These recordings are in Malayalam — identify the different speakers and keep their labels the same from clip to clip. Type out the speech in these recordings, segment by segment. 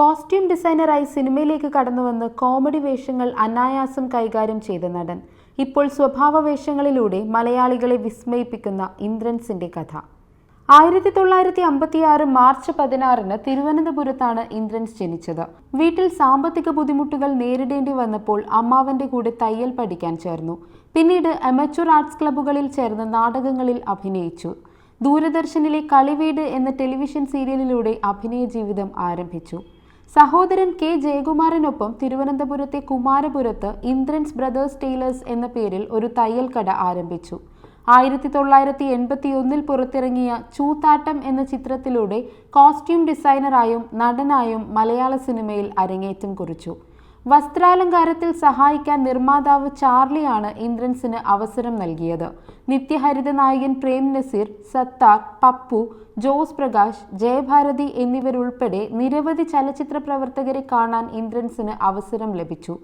Speaker 1: കോസ്റ്റ്യൂം ഡിസൈനറായി സിനിമയിലേക്ക് കടന്നുവന്ന് കോമഡി വേഷങ്ങൾ അനായാസം കൈകാര്യം ചെയ്ത നടൻ. ഇപ്പോൾ സ്വഭാവ വേഷങ്ങളിലൂടെ മലയാളികളെ വിസ്മയിപ്പിക്കുന്ന ഇന്ദ്രൻസിന്റെ കഥ. ആയിരത്തി തൊള്ളായിരത്തി അമ്പത്തിയാറ് മാർച്ച് പതിനാറിന് തിരുവനന്തപുരത്താണ് ഇന്ദ്രൻസ് ജനിച്ചത്. വീട്ടിൽ സാമ്പത്തിക ബുദ്ധിമുട്ടുകൾ നേരിടേണ്ടി വന്നപ്പോൾ അമ്മാവന്റെ കൂടെ തയ്യൽ പഠിക്കാൻ ചേർന്നു. പിന്നീട് അമച്വർ ആർട്സ് ക്ലബ്ബുകളിൽ ചേർന്ന് നാടകങ്ങളിൽ അഭിനയിച്ചു. ദൂരദർശനിലെ കളിവീട് എന്ന ടെലിവിഷൻ സീരിയലിലൂടെ അഭിനയ ജീവിതം ആരംഭിച്ചു. സഹോദരൻ കെ ജയകുമാറിനൊപ്പം തിരുവനന്തപുരത്തെ കുമാരപുരത്ത് ഇന്ദ്രൻസ് ബ്രദേഴ്സ് ടൈലേഴ്സ് എന്ന പേരിൽ ഒരു തയ്യൽ കട ആരംഭിച്ചു. ആയിരത്തി തൊള്ളായിരത്തി എൺപത്തി ഒന്നിൽ പുറത്തിറങ്ങിയ ചൂത്താട്ടം എന്ന ചിത്രത്തിലൂടെ കോസ്റ്റ്യൂം ഡിസൈനറായും നടനായും മലയാള സിനിമയിൽ അരങ്ങേറ്റം കുറിച്ചു. വസ്ത്രാലങ്കാരത്തിൽ സഹായിക്കാൻ നിർമ്മാതാവ് ചാർലിയാണ് ഇന്ദ്രൻസിന് അവസരം നൽകിയത്. നിത്യഹരിത നായകൻ പ്രേം നസീർ സത്താർ പപ്പു ജോസ് പ്രകാശ് ജയഭാരതി എന്നിവരുൾപ്പെടെ നിരവധി ചലച്ചിത്ര പ്രവർത്തകരെ കാണാൻ ഇന്ദ്രൻസിന് അവസരം ലഭിച്ചു.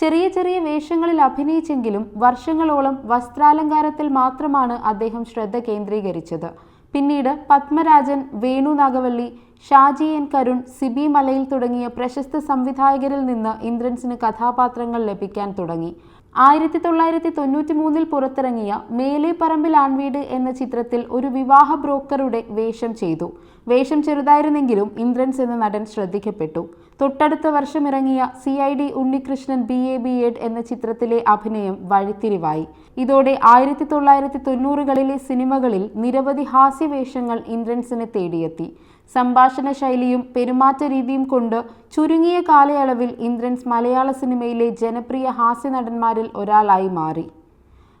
Speaker 1: ചെറിയ ചെറിയ വേഷങ്ങളിൽ അഭിനയിച്ചെങ്കിലും വർഷങ്ങളോളം വസ്ത്രാലങ്കാരത്തിൽ മാത്രമാണ് അദ്ദേഹം ശ്രദ്ധ കേന്ദ്രീകരിച്ചത്. പിന്നീട് പത്മരാജൻ വേണു നാഗവള്ളി ഷാജി എൻ കരുൺ സിബി മലയിൽ തുടങ്ങിയ പ്രശസ്ത സംവിധായകരിൽ നിന്ന് ഇന്ദ്രൻസിന് കഥാപാത്രങ്ങൾ ലഭിക്കാൻ തുടങ്ങി. ആയിരത്തി തൊള്ളായിരത്തി തൊണ്ണൂറ്റി മൂന്നിൽ പുറത്തിറങ്ങിയ മേലെ പറമ്പിൽ ആൺവീട് എന്ന ചിത്രത്തിൽ ഒരു വിവാഹ ബ്രോക്കറുടെ വേഷം ചെയ്തു. വേഷം ചെറുതായിരുന്നെങ്കിലും ഇന്ദ്രൻസ് എന്ന നടൻ ശ്രദ്ധിക്കപ്പെട്ടു. തൊട്ടടുത്ത വർഷം ഇറങ്ങിയ C I D Unnikrishnan B A B Ed എന്ന ചിത്രത്തിലെ അഭിനയം വഴിത്തിരിവായി. ഇതോടെ ആയിരത്തി തൊള്ളായിരത്തി തൊണ്ണൂറുകളിലെ സിനിമകളിൽ നിരവധി ഹാസ്യവേഷങ്ങൾ ഇന്ദ്രൻസിനെ തേടിയെത്തി. സംഭാഷണ ശൈലിയും പെരുമാറ്റ രീതിയും കൊണ്ട് ചുരുങ്ങിയ കാലയളവിൽ ഇന്ദ്രൻസ് മലയാള സിനിമയിലെ ജനപ്രിയ ഹാസ്യ നടന്മാരിൽ ഒരാളായി മാറി.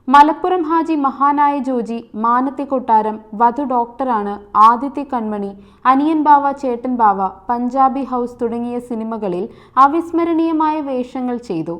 Speaker 1: മലപ്പുറം ഹാജി മഹാനായ ജോജി മാനത്തെ കൊട്ടാരം വധു ഡോക്ടറാണ് ആദിത്യ കൺമണി അനിയൻ ബാവ ചേട്ടൻ ബാവ പഞ്ചാബി ഹൗസ് തുടങ്ങിയ സിനിമകളിൽ അവിസ്മരണീയമായ വേഷങ്ങൾ ചെയ്തു.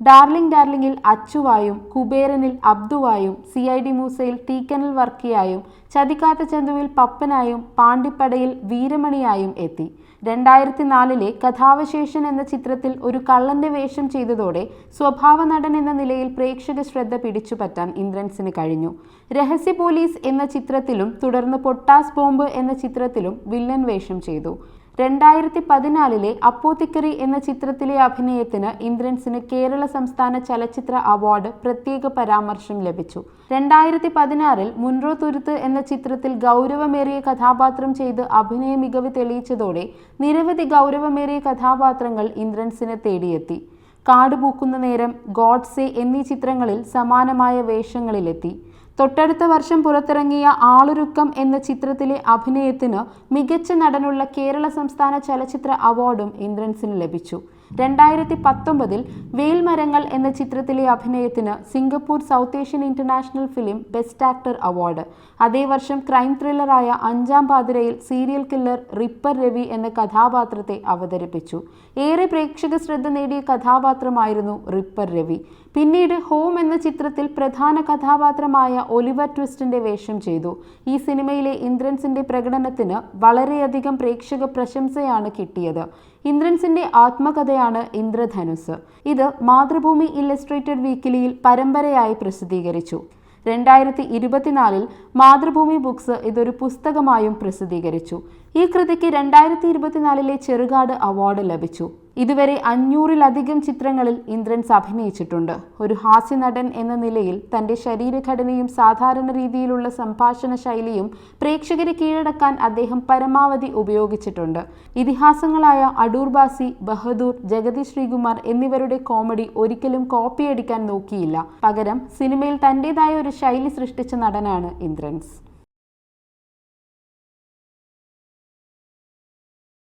Speaker 1: ഡാർലിംഗ് ഡാർലിംഗിൽ അച്ചുവായും കുബേരനിൽ അബ്ദുവായും സി ഐ ഡി മൂസയിൽ തീക്കനൽ വർക്കിയായും ചതിക്കാത്ത ചന്തുവിൽ പപ്പനായും പാണ്ടിപ്പടയിൽ വീരമണിയായും എത്തി. രണ്ടായിരത്തി നാലിലെ കഥാവശേഷൻ എന്ന ചിത്രത്തിൽ ഒരു കള്ളന്റെ വേഷം ചെയ്തതോടെ സ്വഭാവ നടൻ എന്ന നിലയിൽ പ്രേക്ഷക ശ്രദ്ധ പിടിച്ചുപറ്റാൻ ഇന്ദ്രൻസിന് കഴിഞ്ഞു. രഹസ്യ പോലീസ് എന്ന ചിത്രത്തിലും തുടർന്ന് പൊട്ടാസ് ബോംബ് എന്ന ചിത്രത്തിലും വില്ലൻ വേഷം ചെയ്തു. രണ്ടായിരത്തി പതിനാലിലെ അപ്പോത്തിക്കറി എന്ന ചിത്രത്തിലെ അഭിനയത്തിന് ഇന്ദ്രൻസിന് കേരള സംസ്ഥാന ചലച്ചിത്ര അവാർഡ് പ്രത്യേക പരാമർശം ലഭിച്ചു. രണ്ടായിരത്തി പതിനാറിൽ മുൻറോ തുരുത്ത് എന്ന ചിത്രത്തിൽ ഗൗരവമേറിയ കഥാപാത്രം ചെയ്ത് അഭിനയ മികവ് തെളിയിച്ചതോടെ നിരവധി ഗൗരവമേറിയ കഥാപാത്രങ്ങൾ ഇന്ദ്രൻസിനെ തേടിയെത്തി. കാടുപൂക്കുന്ന നേരം ഗോഡ്സെ എന്നീ ചിത്രങ്ങളിൽ സമാനമായ വേഷങ്ങളിലെത്തി. തൊട്ടടുത്ത വർഷം പുറത്തിറങ്ങിയ ആളൊരുക്കം എന്ന ചിത്രത്തിലെ അഭിനയത്തിന് മികച്ച നടനുള്ള കേരള സംസ്ഥാന ചലച്ചിത്ര അവാർഡും ഇന്ദ്രൻസിന് ലഭിച്ചു. രണ്ടായിരത്തി പത്തൊമ്പതിൽ വേൽമരങ്ങൾ എന്ന ചിത്രത്തിലെ അഭിനയത്തിന് Singapore South Asian International Film best actor award. അതേ വർഷം ക്രൈം ത്രില്ലറായ അഞ്ചാം പാതിരയിൽ സീരിയൽ കില്ലർ റിപ്പർ രവി എന്ന കഥാപാത്രത്തെ അവതരിപ്പിച്ചു. ഏറെ പ്രേക്ഷക ശ്രദ്ധ നേടിയ കഥാപാത്രമായിരുന്നു റിപ്പർ രവി. പിന്നീട് ഹോം എന്ന ചിത്രത്തിൽ പ്രധാന കഥാപാത്രമായ ഒലിവർ ട്വിസ്റ്റിന്റെ വേഷം ചെയ്തു. ഈ സിനിമയിലെ ഇന്ദ്രൻസിന്റെ പ്രകടനത്തിന് വളരെയധികം പ്രേക്ഷക പ്രശംസയാണ് കിട്ടിയത്. ഇന്ദ്രൻസിന്റെ ആത്മകഥയാണ് ഇന്ദ്രധനുസ്. ഇത് മാതൃഭൂമി ഇല്ലസ്ട്രേറ്റഡ് വീക്കിലിയിൽ പരമ്പരയായി പ്രസിദ്ധീകരിച്ചു. രണ്ടായിരത്തി ഇരുപത്തിനാലിൽ മാതൃഭൂമി ബുക്സ് ഇതൊരു പുസ്തകമായും പ്രസിദ്ധീകരിച്ചു. ഈ കൃതിക്ക് രണ്ടായിരത്തി ഇരുപത്തിനാലിലെ ചെറുകാട് അവാർഡ് ലഭിച്ചു. ഇതുവരെ അഞ്ഞൂറിലധികം ചിത്രങ്ങളിൽ ഇന്ദ്രൻസ് അഭിനയിച്ചിട്ടുണ്ട്. ഒരു ഹാസ്യ നടൻ എന്ന നിലയിൽ തന്റെ ശരീരഘടനയും സാധാരണ രീതിയിലുള്ള സംഭാഷണ ശൈലിയും പ്രേക്ഷകരെ കീഴടക്കാൻ അദ്ദേഹം പരമാവധി ഉപയോഗിച്ചിട്ടുണ്ട്. ഇതിഹാസങ്ങളായ അടൂർ ബാസി ബഹദൂർ ജഗതി ശ്രീകുമാർ എന്നിവരുടെ കോമഡി ഒരിക്കലും കോപ്പിയടിക്കാൻ നോക്കിയില്ല. പകരം സിനിമയിൽ തന്റേതായ ഒരു ശൈലി സൃഷ്ടിച്ച നടനാണ് ഇന്ദ്രൻസ്.